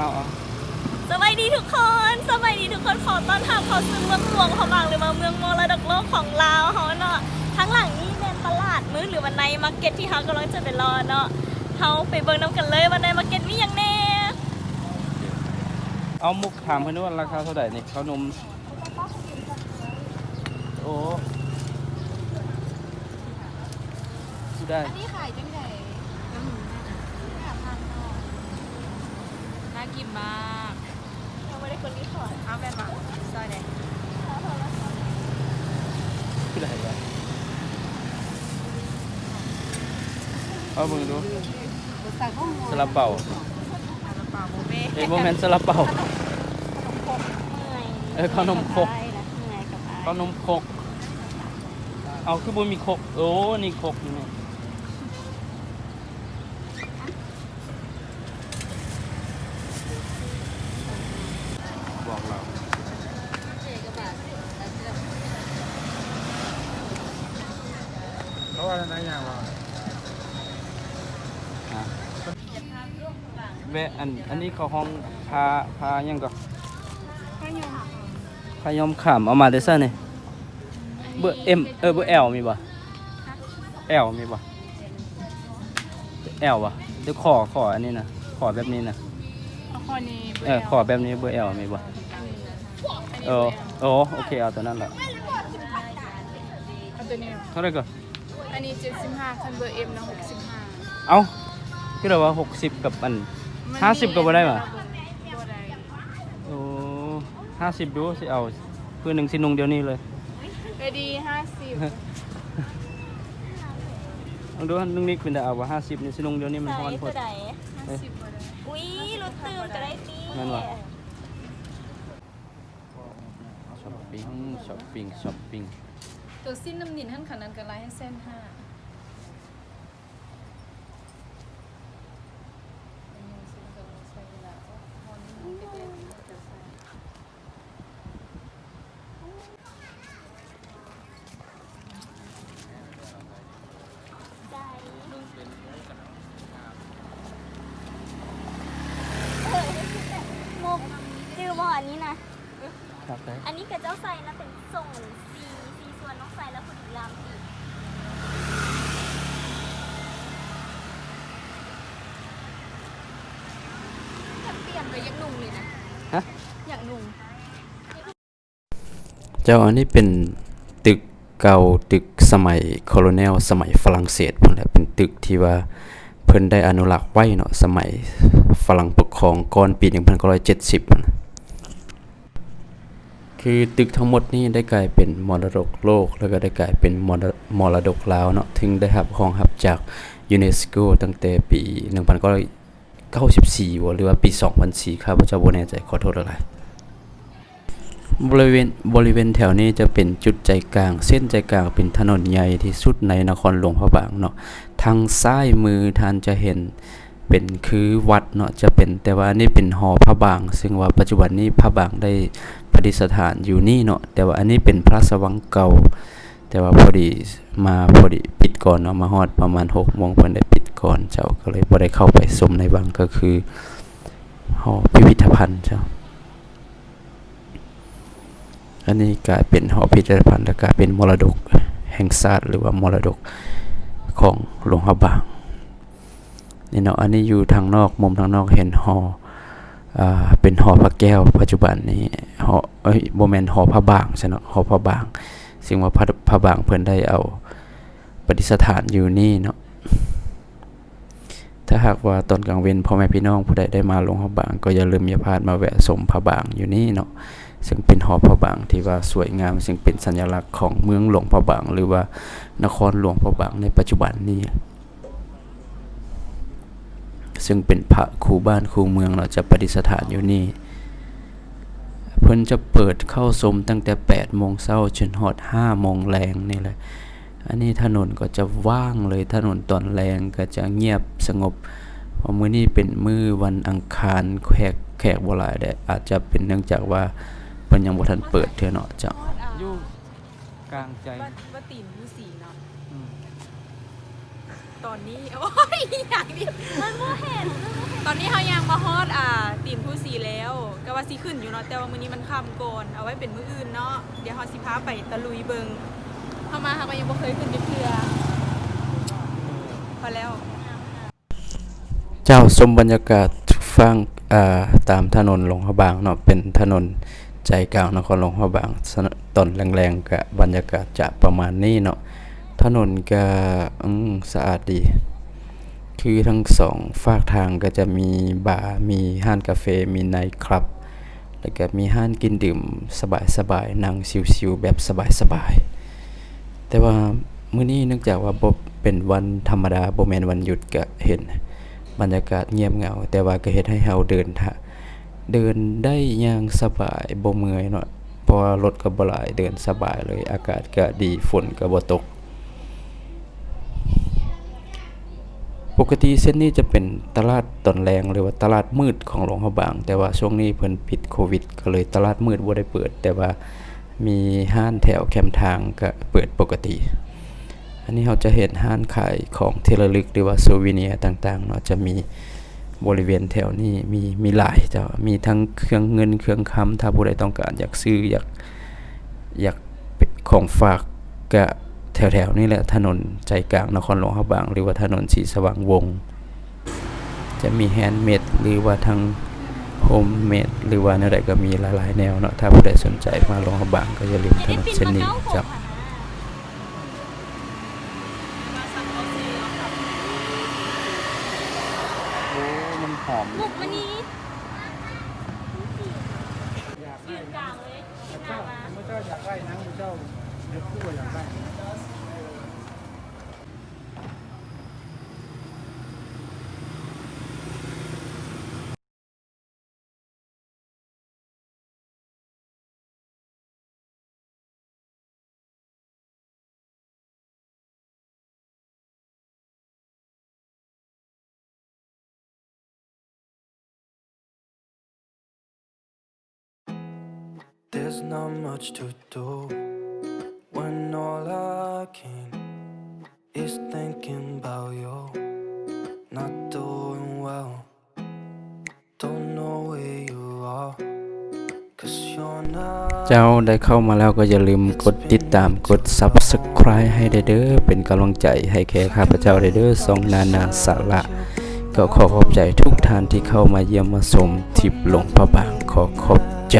เอาเอาสวัสดีทุกคนสวัสดีทุกคนขอต้อนรับเข้าสู่เมืองหลวงของบางหรือว่าเมืองมรดกโลกของลาวเขาเนาะทั้งหลังนี้เป็นตลาดมื้อหรือวันในมาร์เก็ตที่เขากำลังจะไปรอเนาะเขาไปเบิ่งน้ำกันเลยวันในมาร์เก็ตมีอย่างแน่เอามุกถามเพื่อนว่าราคาเท่าไหร่นี่ข้าวนมโอ้ดูได้ อันนี้ขายจังไดน้ำหมูน่าทานเนาะ น่ากินมากเราไม่ได้คนนี้ขอเอาแบบว่าซอยแดงดูได้ปะเอามือดูสลับเป่าซาลาเปาโบเบ้เอ้ยโมเมนต์สลับเป่าเออขนมครกข้าวนมครกเอาคือบุมีครกโอ้นี่ครกอยู่นี่บอกเรา เขาว่าอะไรอย่างว่า ฮะ แวะอันอันนี้เขาห้องพาพายังก่อนพายอมขามเอามาได้ซ่าเนี่ยเบอร์เอ็มเออเบอร์แอลมีบ่แอลมีบ่แอลบ่เดี๋ยวขอขออันนี้นะขอแบบนี้นะเอาข้อนี้เออขอแบบนี้เบอร์แอลมีบ่เออโอ้โอเคเอาตัวนั้นแหละเอาตัวนี้เท่าไหรก่อนอันนี้75คันเบอร์เอ็มนะ65เอาคือเราว่าหกสิบกับอัน ห้าสิบก็บ่ได้หรอบ่ได้โอ้ห้าสิบดูสิเอาเพื่อหนึ่งสินุงเดียวนี้เลยเอดี50ลองดูว่านุ่งนิกเป็นแต่เอาว่าห้าสิบนี่สินุงเดียวนี้มันใส่พอนพตัอวดใด50บ่ได้อุ้ยรถตื่นก็ได้ตีนั่นวะช้อปปิ้งช้อปปิ้งช้อปปิ้งตัวสิ้นน้ำหนินหั่นขนาดนั้นก็ลายให้เส้นห้ามุกจื อบ่อันนี้นะ ครับได้อันนี้กับเจ้าใส่นะเป็นส่งซีซีส่วนน้องใส่แล้วคุณอีกลามอีกเปลี่ยนไปยักนุ่งเลยนะ ฮะ อยากนุ่งเจ้าอันนี้เป็นตึกเก่าตึกสมัยโคโลเนลสมัยฝรั่งเศสพุ่นแหละเป็นตึกที่ว่าเพิ่นได้อนุรักษ์ไว้เนาะสมัยฝรั่งปกครองก่อนปี 1970นั่นน่ะ คือตึกทั้งหมดนี้ได้กลายเป็นมรดกโลก แล้วก็ได้กลายเป็นมรมรดกลาวเนาะถึงได้รับรองรับจากยูเนสโกตั้งแต่ปี 1994บ่หรือว่าปี 2004ครับพระเจ้าบ่แน่ใจขอโทษอะไรบริเวณบริเวณแถวนี้จะเป็นจุดใจกลาง เส้นใจกลางเป็นถนนใหญ่ที่สุดในนครหลวงพระบางเนาะทางซ้ายมือท่านจะเห็นเป็นคือวัดเนาะจะเป็นแต่ว่านี่เป็นหอพระบาง ซึ่งว่าปัจจุบันนี้พระบางได้ ประดิษฐานอยู่นี่เนาะแต่ว่าอันนี้เป็นพระสวังเก่า แต่ว่าพอดีมาพอดีปิดก่อนเนาะมาฮอดประมาณ6โมงเพิ่นได้ปิดก่อนเจ้าก็เลยบ่ได้เข้าไปชมในวังก็คือหอพิพิธภัณฑ์เจ้าอันนี้กลายเป็นหอพิพิธภัณฑ์และกลายเป็นมรดกแห่งชาติหรือว่ามรดกของหลวงพระบางนี่เนาะอันนี้อยู่ทางนอกมุมทางนอกเห็นหอ เป็นหอพระแก้วปัจจุบันนี้หอเอ้ยโมเมนหอพระบางใช่เนาะหอพระบาง ซึ่งว่าพระพระบางเพิ่นได้เอาประดิษฐานอยู่นี่เนาะถ้าหากว่าตอนกลางเว้นพ่อแม่พี่น้องผู้ใดได้มาหลวงพระบาง ก็อย่าลืมอย่าพลาดมาแวะชมพระบางอยู่นี่เนาะซึ่งเป็นหอพระบางที่ว่าสวยงาม ซึ่งเป็นสัญลักษณ์ของเมืองหลวงพระบาง หรือว่านครหลวงพระบางในปัจจุบันนี้ ซึ่งเป็นพระคูบ้านคูเมืองเราจะประดิษฐานอยู่นี่ เพิ่นจะเปิดเข้าชมตั้งแต่8โมงเช้าจนฮอด5โมงแรงนี่แหละ อันนี้ถนนก็จะว่างเลยถนนตอนแรงก็จะเงียบสงบ เพราะมื้อนี้เป็นมื้อวันอังคารแขกแขกบ่หลายได้อาจจะเป็นเนื่องจากว่าเพิ่นยังบ่ทันเปิดเทื่อเนาะจ้ะอยู่กลางใจว่าว่าตีนผู้สีเนาะอืม ตอนนี้โอ้ยอย่างนี้มันบ่เห็นมันบ่เห็นตอนนี้เฮายังมาฮอดอ่าตีนผู้สีแล้วก็ว่าสิขึ้นอยู่เนาะแต่ว่ามื้อนี้มันค่ำก่อนเอาไว้เป็นมื้ออื่นเนาะเดี๋ยวเฮาสิพาไปตะลุยเบิงเฮามาเฮาก็ยังบ่เคยขึ้นจักเทื่อพอแล้ว เจ้าชมบรรยากาศฟังอ่าตามถนนหลวงพระบางเนาะเป็นถนนใจกลางนครหลวงพระบางสนตอนแรงๆกับบรรยากาศจะประมาณนี้เนาะ ถนนก็อืมสะอาดดี คือทั้งสองฝากทางก็จะมีบาร์มีห้านกาแฟมีไนท์คลับ แล้วก็มีห้านกินดื่มสบายๆนั่งชิวๆแบบสบายๆแต่ว่ามื้อนี้เนื่องจากว่าบเป็นวันธรรมดาบ่แมนวันหยุดก็เห็น บรรยากาศเงียบเหงา แต่ว่าก็เฮ็ดให้เฮาเดินทางเดินได้อย่างสบายโบเมื่อยเนาะเพราะรถก็บ่หลายเดินสบายเลยอากาศก็ดีฝนก็บ่ตก ปกติเส้นนี้จะเป็นตลาดตอนแรงหรือว่าตลาดมืดของหลวงพระบาง แต่ว่าช่วงนี้เพิ่นปิดโควิด ก็เลยตลาดมืดบ่ได้เปิด แต่ว่ามีห้านแถวแคมทางก็เปิดปกติ อันนี้เราจะเห็นห้านขายของเที่ระลึกหรือว่าซูวิเนียต่างๆเนาะจะมีบริเวณแถวนี้มีมีหลายเจ้ามีทั้งเครื่องเงินเครื่องคำถ้าผู้ใดต้องการอยากซื้ออยากอยากของฝากก็ แถวๆนี้แหละถนนใจกลางนครหลวงพระบาง หรือว่าถนนสีสว่างวง จะมีแฮนด์เมดหรือว่าทั้งโฮมเมดหรือว่าแนวใดก็มีหลายๆแนวเนาะถ้าผู้ใดสนใจมาหลวงพระบางก็อย่าลืมถนนเส้นนี้จ้ะโอ้มันหอมบุกมานี้ยืนกลางเลยหน้ามาเจ้าอยากได้นะเจ้า There's not much to do. When all I can is thinking about you. Not doing well, don't know where you are. Cause you're not. เจ้าได้เข้ามาแล้วก็อย่าลืมกดติดตามกด Subscribe ให้ได้เด้อเป็นกำลังใจให้แก่ข้าพเจ้าได้เด้อสองนานาสาระก็ขอขอบใจทุกท่านที่เข้ามาเยี่ยมมาชมทิปหลวงพระบางขอขอบใจ